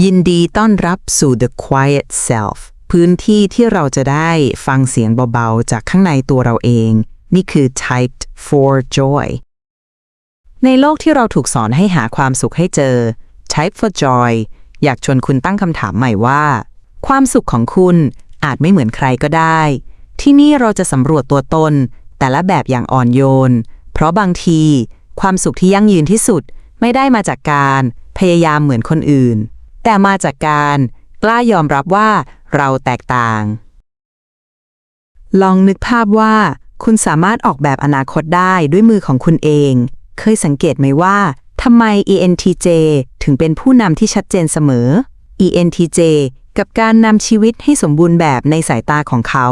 ยินดีต้อนรับสู่ The Quiet Self พื้นที่ที่เราจะได้ฟังเสียงเบาๆ จากข้างในตัวเราเอง นี่คือ Typed for Joy ในโลกที่เราถูกสอนให้หาความสุขให้เจอ Type for Joy อยากชวนคุณตั้งคำถามใหม่ว่า ความสุขของคุณอาจไม่เหมือนใครก็ได้ ที่นี่เราจะสำรวจตัวตน แต่ละแบบอย่างอ่อนโยน เพราะบางที ความสุขที่ยั่งยืนที่สุดไม่ได้มาจากการ พยายามเหมือนคนอื่น แต่มาจากการกล้ายอมรับว่าเราแตกต่าง ลองนึกภาพว่า คุณสามารถออกแบบอนาคตได้ด้วยมือของคุณเอง เคยสังเกตไหมว่าทำไม ENTJ ถึงเป็นผู้นำที่ชัดเจนเสมอ ENTJ กับการนำชีวิตให้สมบูรณ์แบบในสายตาของเขา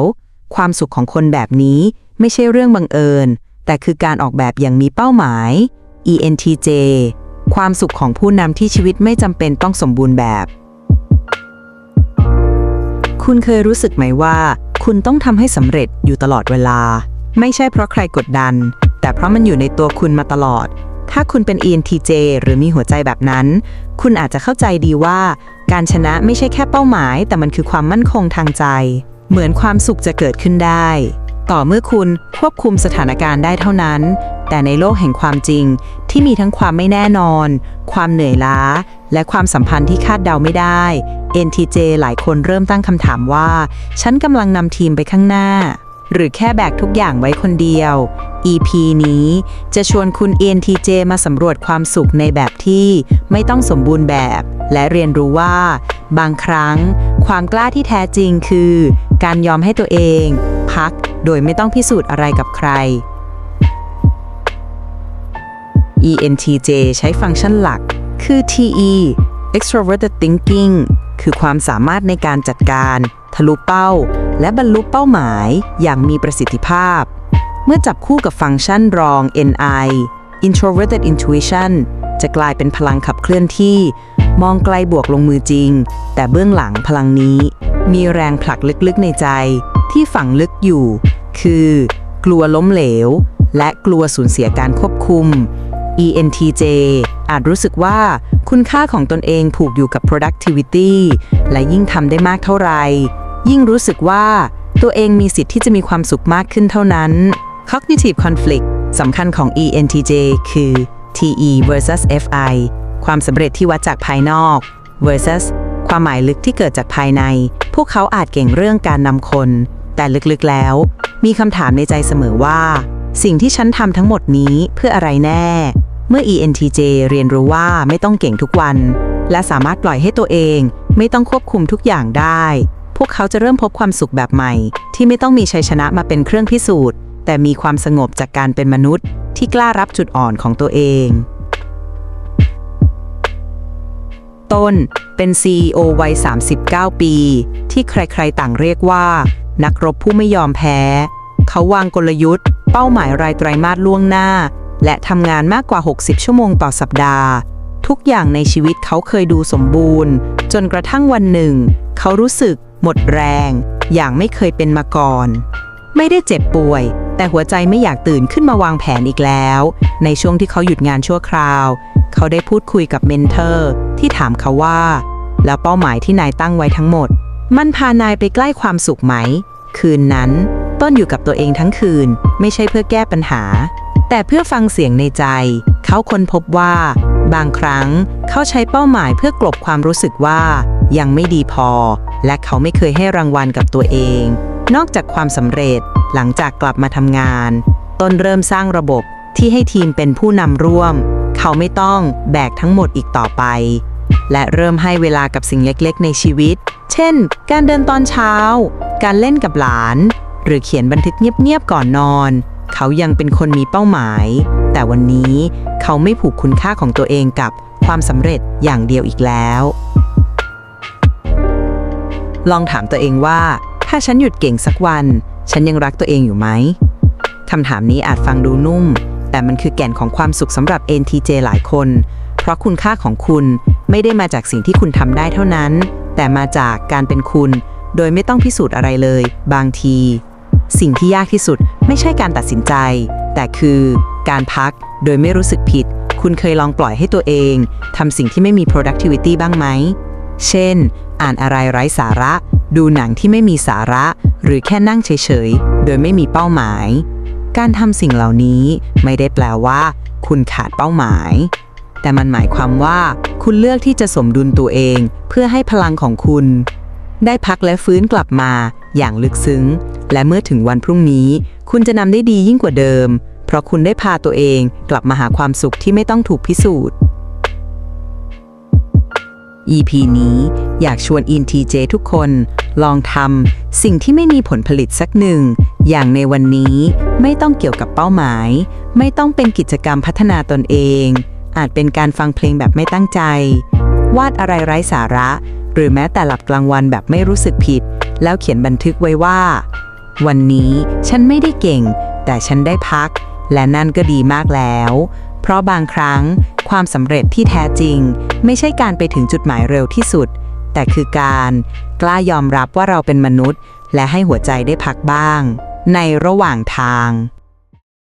ความสุขของคนแบบนี้ไม่ใช่เรื่องบังเอิญ แต่คือการออกแบบอย่างมีเป้าหมาย ENTJ ความสุขของผู้นำที่ชีวิตไม่จำเป็นต้องสมบูรณ์แบบ คุณเคยรู้สึกไหมว่า คุณต้องทำให้สำเร็จอยู่ตลอดเวลา ไม่ใช่เพราะใครกดดัน แต่เพราะมันอยู่ในตัวคุณมาตลอด ถ้าคุณเป็น ENTJ หรือมีหัวใจแบบนั้น คุณอาจจะเข้าใจดีว่า การชนะไม่ใช่แค่เป้าหมาย แต่มันคือความมั่นคงทางใจ เหมือนความสุขจะเกิดขึ้นได้ ต่อเมื่อคุณควบคุมสถานการณ์ได้เท่านั้น แต่ในโลกแห่งความจริง ที่มีทั้งความไม่แน่นอน ความเหนื่อยล้า และความสัมพันธ์ที่คาดเดาไม่ได้ NTJ หลายคนเริ่มตั้งคำถามว่า ฉันกำลังนำทีมไปข้างหน้า หรือแค่แบกทุกอย่างไว้คนเดียว EP นี้จะชวนคุณ ENTJ มาสำรวจความสุขในแบบที่ไม่ต้องสมบูรณ์แบบ และเรียนรู้ว่า บางครั้ง ความกล้าที่แท้จริงคือ การยอมให้ตัวเอง พักโดยไม่ต้องพิสูจน์อะไรกับใคร ENTJ ใช้ฟังก์ชันหลัก คือ TE extroverted thinking คือความสามารถในการจัดการ ทะลุเป้า และบรรลุเป้าหมายอย่างมีประสิทธิภาพ เมื่อจับคู่กับฟังก์ชันรอง NI introverted intuition จะกลายเป็นพลังขับเคลื่อนที่ มองไกลบวกลงมือจริง แต่เบื้องหลังพลังนี้ มีแรงผลักลึกๆในใจ ที่ฝังลึกอยู่ คือ กลัวล้มเหลว และกลัวสูญเสียการควบคุม ENTJ อาจรู้สึกว่าคุณค่าของตนเองผูกอยู่กับ productivity และยิ่งทำได้มากเท่าไหร่ ยิ่งรู้สึกว่าตัวเองมีสิทธิ์ที่จะมีความสุขมากขึ้นเท่านั้น cognitive conflict สำคัญของ ENTJ คือ TE versus FI ความสำเร็จที่วัดจากภายนอก versus ความหมายลึกที่เกิดจากภายใน พวกเขาอาจเก่งเรื่องการนำคน แต่ลึกๆแล้ว มีคำถามในใจเสมอว่า สิ่งที่ฉันทำทั้งหมดนี้เพื่ออะไรแน่ เมื่อ ENTJ เรียนรู้ว่าไม่ต้องเก่งทุกวัน และสามารถปล่อยให้ตัวเอง ไม่ต้องควบคุมทุกอย่างได้ พวกเขาจะเริ่มพบความสุขแบบใหม่ ที่ไม่ต้องมีชัยชนะมาเป็นเครื่องพิสูจน์ แต่มีความสงบจากการเป็นมนุษย์ ที่กล้ารับจุดอ่อนของตัวเอง ต้นเป็น CEO วัย 39 ปี ที่ใครๆต่างเรียกว่า นักรบผู้ไม่ยอมแพ้ เขาวางกลยุทธ์ เป้าหมายรายไตรมาสล่วงหน้า และทำงานมากกว่า 60 ชั่วโมงต่อสัปดาห์ ทุกอย่างในชีวิตเขาเคยดูสมบูรณ์ จนกระทั่งวันหนึ่ง เขารู้สึก หมดแรง อย่างไม่เคยเป็นมาก่อน ไม่ได้เจ็บป่วย แต่หัวใจไม่อยากตื่นขึ้นมาวางแผนอีกแล้ว ในช่วงที่เขาหยุดงานชั่วคราว เขาได้พูดคุยกับเมนเทอร์ ที่ถามเขาว่า แล้วเป้าหมายที่นายตั้งไว้ทั้งหมด มันพานายไปใกล้ความสุขไหม คืนนั้น ต้นอยู่กับตัวเองทั้งคืน ไม่ใช่เพื่อแก้ปัญหา แต่เพื่อฟังเสียงในใจ เขาค้นพบว่า บางครั้งเขาใช้เป้าหมายเพื่อกลบความรู้สึกว่า ยังไม่ดีพอ และเขาไม่เคยให้รางวัลกับตัวเอง นอกจากความสำเร็จหลังจากกลับมาทำงาน ต้นเริ่มสร้างระบบที่ให้ทีมเป็นผู้นำร่วม เขาไม่ต้องแบกทั้งหมดอีกต่อไป และเริ่มให้เวลากับสิ่งเล็กๆ ในชีวิต เช่น การเดินตอนเช้า การเล่นกับหลาน หรือเขียนบันทึกเงียบๆก่อนนอน เขายังเป็นคนมีเป้าหมาย แต่วันนี้เขาไม่ผูกคุณค่าของตัวเองกับความสำเร็จอย่างเดียวอีกแล้ว ลองถามตัวเองว่า ถ้าฉันหยุดเก่งสักวัน ฉันยังรักตัวเองอยู่ไหมคำถามนี้อาจฟังดูนุ่ม แต่มันคือแก่นของความสุขสำหรับ NTJ หลายคน เพราะคุณค่าของคุณไม่ได้มาจากสิ่งที่คุณทำได้เท่านั้น แต่มาจากการเป็นคุณ โดยไม่ต้องพิสูจน์อะไรเลย บางที สิ่งที่ยากที่สุด ไม่ใช่การตัดสินใจ แต่คือการพักโดยไม่รู้สึกผิด คุณเคยลองปล่อยให้ตัวเองทำสิ่งที่ไม่มี productivity บ้างไหม เช่น อ่านอะไรไร้สาระ ดูหนังที่ไม่มีสาระ หรือแค่นั่งเฉยๆ โดยไม่มีเป้าหมาย การทำสิ่งเหล่านี้ไม่ได้แปลว่า คุณขาดเป้าหมาย แต่มันหมายความว่า คุณเลือกที่จะสมดุลตัวเอง เพื่อให้พลังของคุณ ได้พักและฟื้นกลับมาอย่างลึกซึ้ง และเมื่อถึงวันพรุ่งนี้ คุณจะนำได้ดียิ่งกว่าเดิม เพราะคุณได้พาตัวเองกลับมาหาความสุขที่ไม่ต้องถูกพิสูจน์ EP นี้อยากชวน InTJ ทุกคนลองทำสิ่งที่ไม่มีผลผลิตสักหนึ่ง อย่างในวันนี้ไม่ต้องเกี่ยวกับเป้าหมาย ไม่ต้องเป็นกิจกรรมพัฒนาตนเอง อาจเป็นการฟังเพลงแบบไม่ตั้งใจ วาดอะไรไร้สาระ หรือแม้แต่หลับกลางวันแบบไม่รู้สึกผิด แล้วเขียนบันทึกไว้ว่า วันนี้ฉันไม่ได้เก่ง แต่ฉันได้พัก และนั่นก็ดีมากแล้ว เพราะบางครั้งความสำเร็จที่แท้จริง ไม่ใช่การไปถึงจุดหมายเร็วที่สุด แต่คือการกล้ายอมรับว่าเราเป็นมนุษย์ และให้หัวใจได้พักบ้าง ในระหว่างทาง